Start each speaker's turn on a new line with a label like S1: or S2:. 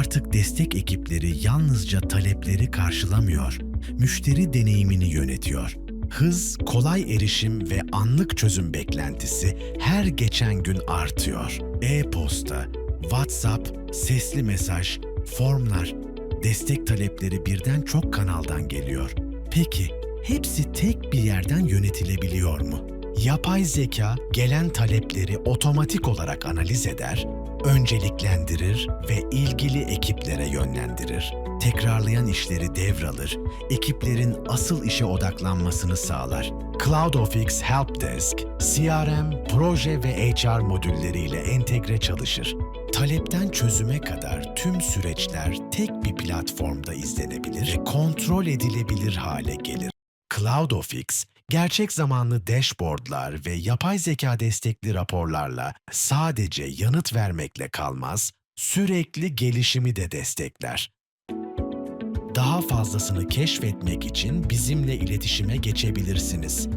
S1: Artık destek ekipleri yalnızca talepleri karşılamıyor, müşteri deneyimini yönetiyor. Hız, kolay erişim ve anlık çözüm beklentisi her geçen gün artıyor. E-posta, WhatsApp, sesli mesaj, formlar, destek talepleri birden çok kanaldan geliyor. Peki, hepsi tek bir yerden yönetilebiliyor mu? Yapay zeka gelen talepleri otomatik olarak analiz eder, önceliklendirir ve ilgili ekiplere yönlendirir. Tekrarlayan işleri devralır, ekiplerin asıl işe odaklanmasını sağlar. CloudOfix Helpdesk, CRM, proje ve HR modülleriyle entegre çalışır. Talepten çözüme kadar tüm süreçler tek bir platformda izlenebilir ve kontrol edilebilir hale gelir. CloudOfix, gerçek zamanlı dashboardlar ve yapay zeka destekli raporlarla sadece yanıt vermekle kalmaz, sürekli gelişimi de destekler. Daha fazlasını keşfetmek için bizimle iletişime geçebilirsiniz.